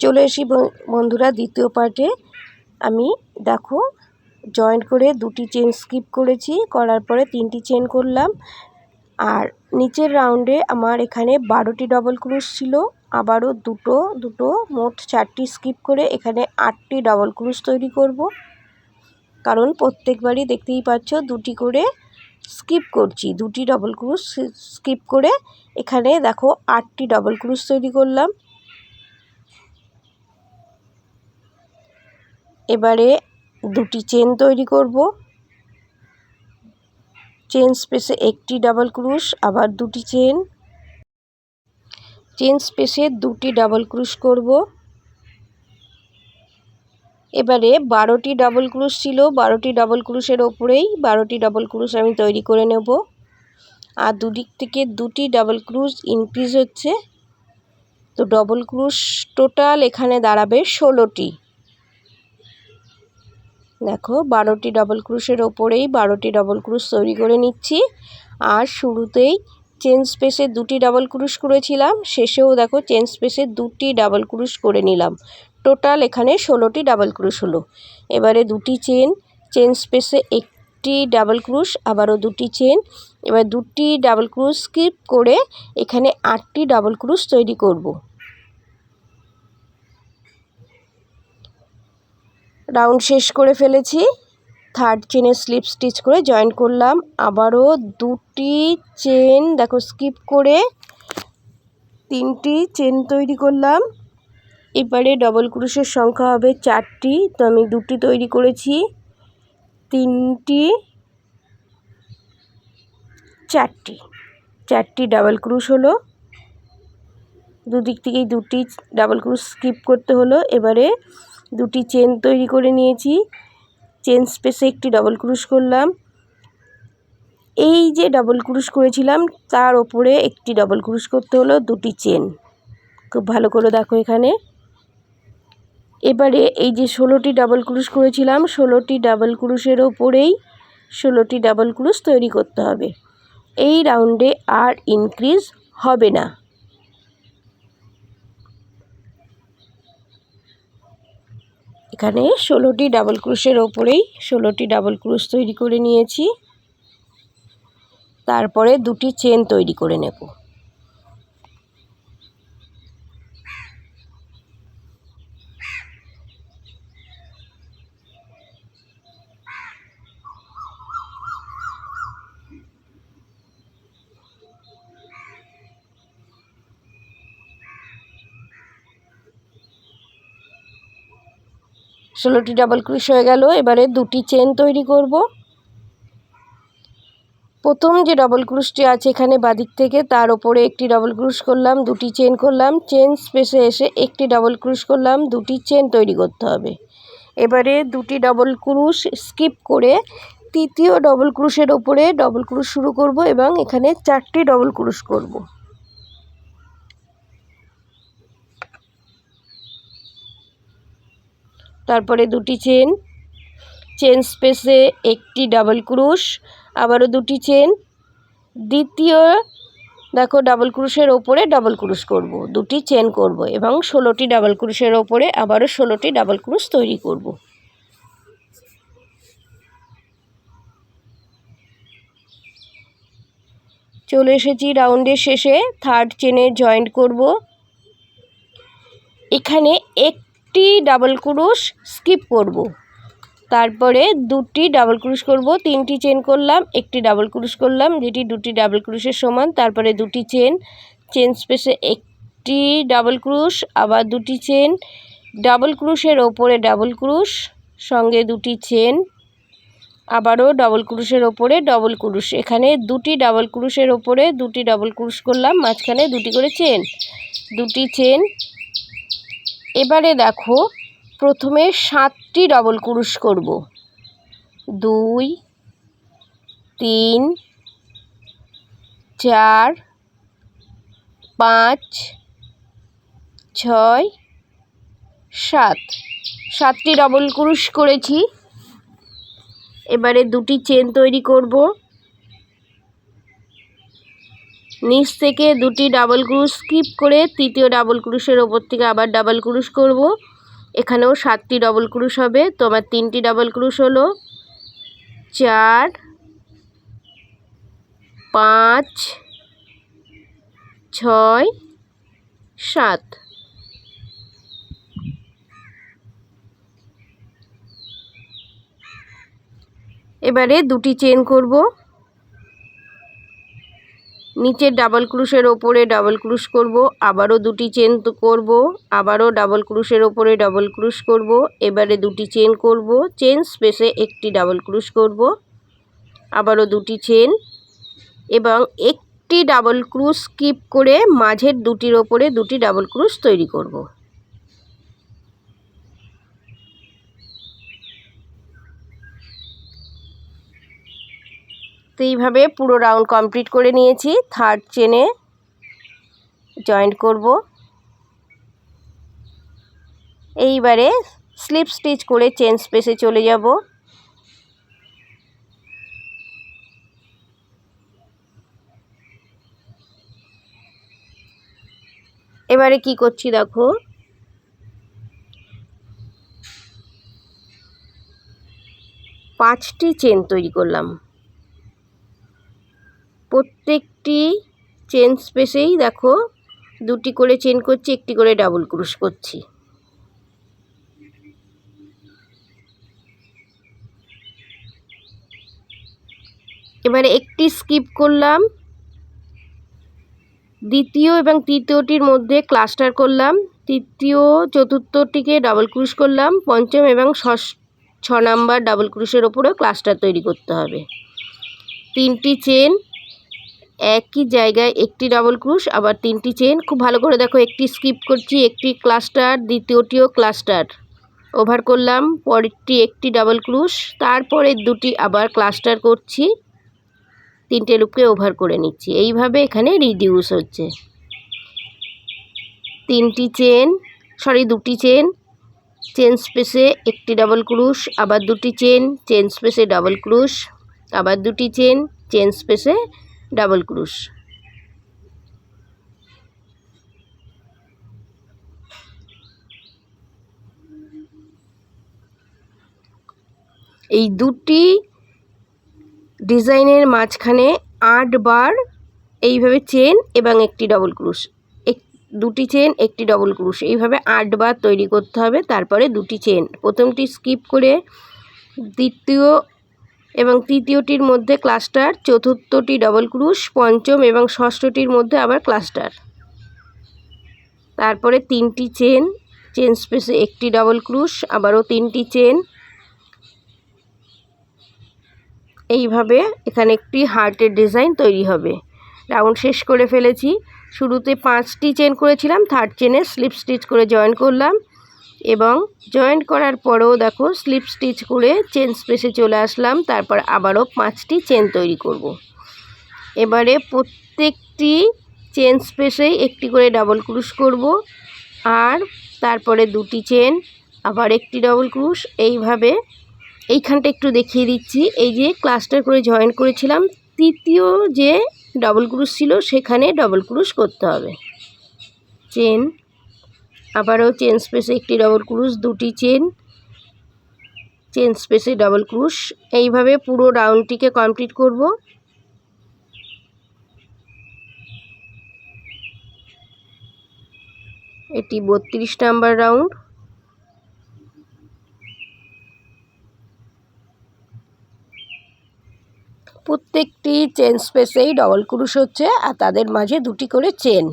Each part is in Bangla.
চলে এসি বন্ধুরা, দ্বিতীয় পার্টে আমি, দেখো জয়েন্ট করে দুটি চেন স্কিপ করেছি, করার পরে তিনটি চেন করলাম। আর নিচের রাউন্ডে আমার এখানে বারোটি ডবল ক্রুশ ছিল, আবারও দুটো দুটো, মোট চারটি স্কিপ করে এখানে আটটি ডবল ক্রুশ তৈরি করব। কারণ প্রত্যেকবারই দেখতেই পাচ্ছ, দুটি করে স্কিপ করছি, দুটি ডবল ক্রুশ স্কিপ করে এখানে দেখো আটটি ডবল ক্রুশ তৈরি করলাম। এবারে দুটি চেন তৈরি করব। চেন স্পেসে একটি ডাবল ক্রুশ আবার দুটি চেন চেন স্পেসে দুটি ডাবল ক্রুশ করব। এবারে বারোটি ডাবল ক্রুশ ছিল, বারোটি ডাবল ক্রুশের ওপরেই বারোটি ডাবল ক্রুশ আমি তৈরি করে নেব। আর দুদিক থেকে দুটি ডাবল ক্রুশ ইনক্রিজ হচ্ছে। তো ডবল ক্রুশ টোটাল এখানে দাঁড়াবে ষোলোটি। দেখো, বারোটি ডাবল ক্রুশের ওপরেই বারোটি ডাবল ক্রুশ তৈরি করে নিচ্ছি। আর শুরুতেই চেন স্পেসে দুটি ডাবল ক্রুশ করেছিলাম, শেষেও দেখো চেন স্পেসে দুটি ডাবল ক্রুশ করে নিলাম। টোটাল এখানে ষোলোটি ডাবল ক্রুশ হলো। এবারে দুটি চেন চেন স্পেসে একটি ডাবল ক্রুশ আবারও দুটি চেন এবার দুটি ডাবল ক্রুশ স্কিপ করে এখানে আটটি ডাবল ক্রুশ তৈরি করব। রাউন্ড শেষ করে ফেলেছি। থার্ড চেনে স্লিপ স্টিচ করে জয়েন করলাম। আবারও দুটি চেন দেখো স্কিপ করে তিনটি চেন তৈরি করলাম। এবারে ডবল ক্রুশের সংখ্যা হবে চারটি, তো আমি দুটি তৈরি করেছি। তিনটি, চারটি চারটি ডাবল ক্রুশ হলো। দুদিক থেকেই দুটি ডাবল ক্রুশ স্কিপ করতে হলো। এবারে দুটি চেন তৈরি করে নিয়েছি। চেন স্পেসে একটি ডবল ক্রুশ করলাম। এই যে ডবল ক্রুশ করেছিলাম, তার ওপরে একটি ডবল ক্রুশ করতে হলো দুটি চেন। খুব ভালো করে দেখো এখানে। এবারে এই যে ষোলোটি ডাবল ক্রুশ করেছিলাম, ষোলোটি ডাবল ক্রুশের ওপরেই ষোলোটি ডাবল ক্রুশ তৈরি করতে হবে। এই রাউন্ডে আর ইনক্রিজ হবে না। এখানে ষোলোটি ডাবল ক্রুশের ওপরেই ষোলোটি ডাবল ক্রুশ তৈরি করে নিয়েছি। তারপরে দুটি চেন তৈরি করে নেব। ষোলোটি ডাবল ক্রুশ হয়ে গেল, এবারে দুটি চেন তৈরি করব। প্রথম যে ডবল ক্রুশটি আছে এখানে বাদিক থেকে, তার ওপরে একটি ডবল ক্রুশ করলাম, দুটি চেন করলাম চেন স্পেসে এসে একটি ডবল ক্রুশ করলাম, দুটি চেন তৈরি করতে হবে। এবারে দুটি ডবল ক্রুশ স্কিপ করে তৃতীয় ডবল ক্রুশের ওপরে ডবল ক্রুশ শুরু করব এবং এখানে চারটি ডবল ক্রুশ করব। তারপরে দুটি চেন চেন স্পেসে একটি ডাবল ক্রুশ, আবারও দুটি চেন। দ্বিতীয়, দেখো ডাবল ক্রুশের ওপরে ডাবল ক্রুশ করব, দুটি চেন করব এবং ষোলোটি ডাবল ক্রুশের ওপরে আবারও ষোলোটি ডাবল ক্রুশ তৈরি করব। চলে এসেছি রাউন্ডের শেষে, থার্ড চেনে জয়েন্ট করব। এখানে এক একটি ডাবল ক্রুশ স্কিপ করব। তারপরে দুটি ডাবল ক্রুশ করব, তিনটি চেন করলাম, একটি ডাবল ক্রুশ করলাম, যেটি দুটি ডাবল ক্রুশের সমান, তারপরে দুটি চেন চেন স্পেসে একটি ডাবল ক্রুশ আবার দুটি চেন ডাবল ক্রুশের ওপরে ডাবল ক্রুশ সঙ্গে দুটি চেন আবারও ডাবল ক্রুশের ওপরে ডবল ক্রুশ এখানে দুটি ডাবল ক্রুশের ওপরে দুটি ডাবল ক্রুশ করলাম, মাঝখানে দুটি করে চেন দুটি চেন এবারে দেখো, প্রথমে সাতটি ডবল কুরুশ করব। দুই, তিন, চার, পাঁচ, ছয়, সাত। সাতটি ডবল কুরুশ করেছি। এবারে দুটি চেন তৈরি করব। নিচ থেকে দুটি ডাবল ক্রুশ স্কিপ করে তৃতীয় ডাবল ক্রুশের ওপর থেকে আবার ডাবল ক্রুশ করব। এখানেও সাতটি ডাবল ক্রুশ হবে। তো আমার তিনটি ডাবল ক্রুশ হলো চার, পাঁচ, ছয়, সাত। এবারে দুটি চেন করব। নিচের ডাবল ক্রুশের ওপরে ডাবল ক্রুশ করব, আবারও দুটি চেন করব, আবারও ডাবল ক্রুশের ওপরে ডাবল ক্রুশ করব, এবারে দুটি চেন করব চেন স্পেসে একটি ডাবল ক্রুশ করব, আবারও দুটি চেন এবং একটি ডাবল ক্রুশ স্কিপ করে মাঝের দুটির ওপরে দুটি ডাবল ক্রুশ তৈরি করব। এইভাবে পুরো রাউন্ড কমপ্লিট করে নিয়েছি। থার্ড চেনে জয়েন্ট করব। এইবারে স্লিপ স্টিচ করে চেন স্পেসে চলে যাব। এবারে কি করছি দেখো? পাঁচটি চেন তৈরি করলাম। প্রত্যেকটি চেন স্পেসেই দেখো, দুটি করে চেন করছি, একটি করে ডাবল ক্রুশ করছি। এবারে একটি স্কিপ করলাম, দ্বিতীয় এবং তৃতীয়টির মধ্যে ক্লাস্টার করলাম, তৃতীয়, চতুর্থটিকে ডাবল ক্রুশ করলাম, পঞ্চম এবং ষষ্ঠ ছ নাম্বার ডাবল ক্রুশের ওপরেও ক্লাস্টার তৈরি করতে হবে। তিনটি চেন একই জায়গায় একটি ডাবল ক্রুশ আবার তিনটি চেন খুব ভালো করে দেখো, একটি স্কিপ করছি, একটি ক্লাস্টার দ্বিতীয়টিও ক্লাস্টার ওভার করলাম, পরেরটি একটি ডাবল ক্রুশ তারপরে দুটি আবার ক্লাস্টার করছি। তিনটে লুপকে ওভার করে নিচ্ছি। এইভাবে এখানে রিডিউস হচ্ছে। তিনটি চেন সরি দুটি চেন চেন স্পেসে একটি ডাবল ক্রুশ আবার দুটি চেন চেন স্পেসে ডাবল ক্রুশ আবার দুটি চেন চেন স্পেসে ডাবল ক্রুশ। এই দুটি ডিজাইনের মাঝখানে আটবার এইভাবে চেন এবং একটি ডবল ক্রুশ। এক, দুটি চেন, একটি ডবল ক্রুশ। এইভাবে আটবার তৈরি করতে হবে, তারপরে দুটি চেন। প্রথমটি স্কিপ করে দ্বিতীয় এবং তৃতীয়টির মধ্যে ক্লাস্টার, চতুর্থটি ডবল ক্রুশ পঞ্চম এবং ষষ্ঠটির মধ্যে আবার ক্লাস্টার। তারপরে তিনটি চেন চেন স্পেসে একটি ডবল ক্রুশ আবারও তিনটি চেন এইভাবে এখানে একটি হার্টের ডিজাইন তৈরি হবে। রাউন্ড শেষ করে ফেলেছি। শুরুতে পাঁচটি চেন করেছিলাম থার্ড চেনে স্লিপ স্টিচ করে জয়েন করলাম। এবং জয়েন্ট করার পরেও দেখো স্লিপ স্টিচ করে চেন স্পেসে চলে আসলাম, তারপর আবারও পাঁচটি চেন তৈরি করব। এবারে প্রত্যেকটি চেন স্পেসেই একটি করে ডাবল ক্রুশ করব আর তারপরে দুটি চেন আবার একটি ডাবল ক্রুশ এইভাবে এইখানটা একটু দেখিয়ে দিচ্ছি। এই যে ক্লাস্টার করে জয়েন করেছিলাম, তৃতীয় যে ডাবল ক্রুশ ছিল সেখানে ডাবল ক্রুশ করতে হবে। চেন আবারও চেন স্পেসে একটি ডবল ক্রুশ দুটি চেন চেন স্পেসে ডবল ক্রুশ এইভাবে পুরো রাউন্ডটিকে কমপ্লিট করব। এটি বত্রিশ নাম্বার রাউন্ড প্রত্যেকটি চেন স্পেসেই ডবল ক্রুশ হচ্ছে, আর তাদের মাঝে দুটি করে চেন।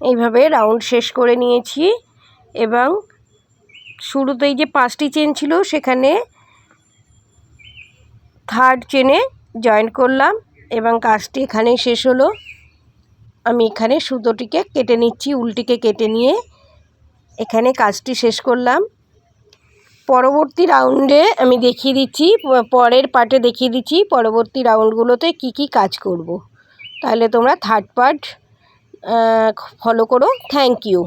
এইভাবে রাউন্ড শেষ করে নিয়েছি এবং শুরুতেই যে পাঁচটি চেন ছিল সেখানে থার্ড চেনে জয়েন করলাম এবং কাজটি এখানেই শেষ হলো আমি এখানে সুতোটিকে কেটে নিচ্ছি, উল্টিকে কেটে নিয়ে এখানে কাজটি শেষ করলাম পরবর্তী রাউন্ডে আমি দেখিয়ে দিচ্ছি, পরের পার্টে দেখিয়ে দিচ্ছি পরবর্তী রাউন্ডগুলোতে কি কি কাজ করব। তাহলে তোমরা থার্ড পার্ট ফলো করো। Thank you